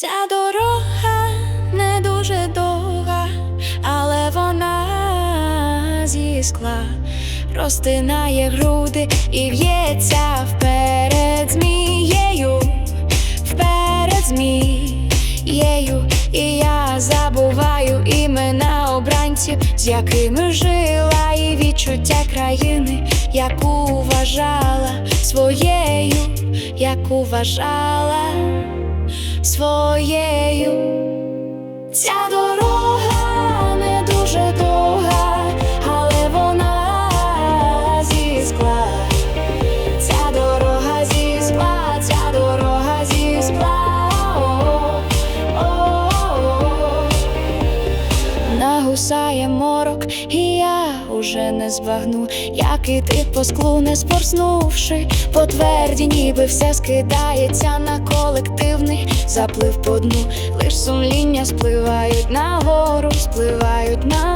Ця дорога не дуже довга, але вона зі скла. Розтинає груди і в'ється вперед змією, вперед змією, і я забуваю імена обранців, з якими жила, і відчуття країни, яку вважала своєю, яку вважала своєю. Ця дорога не дуже довга, але вона зі скла. Ця дорога зі скла, ця дорога зі скла. Нагусає морок, і я уже не збагну, як іти по склу, не спорснувши по тверді, ніби все скидається на колективний заплив по дну, лиш сумління спливають нагору, спливають нагору,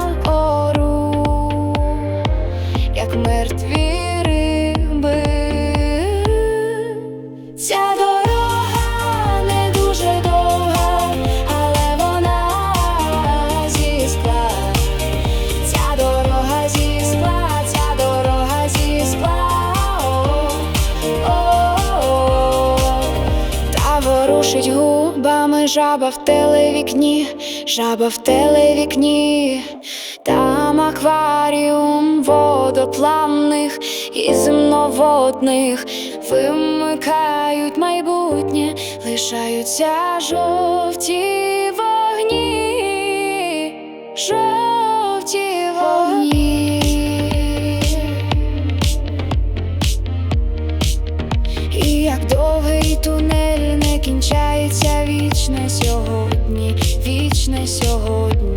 ворушить губами жаба в телевікні, жаба в телевікні, там акваріум водоплавних і земноводних. Вимикають майбутнє, лишаються жовті вогні, жовті вогні. І як довгий тунель не кінчається вічне сьогодні, вічне сьогодні.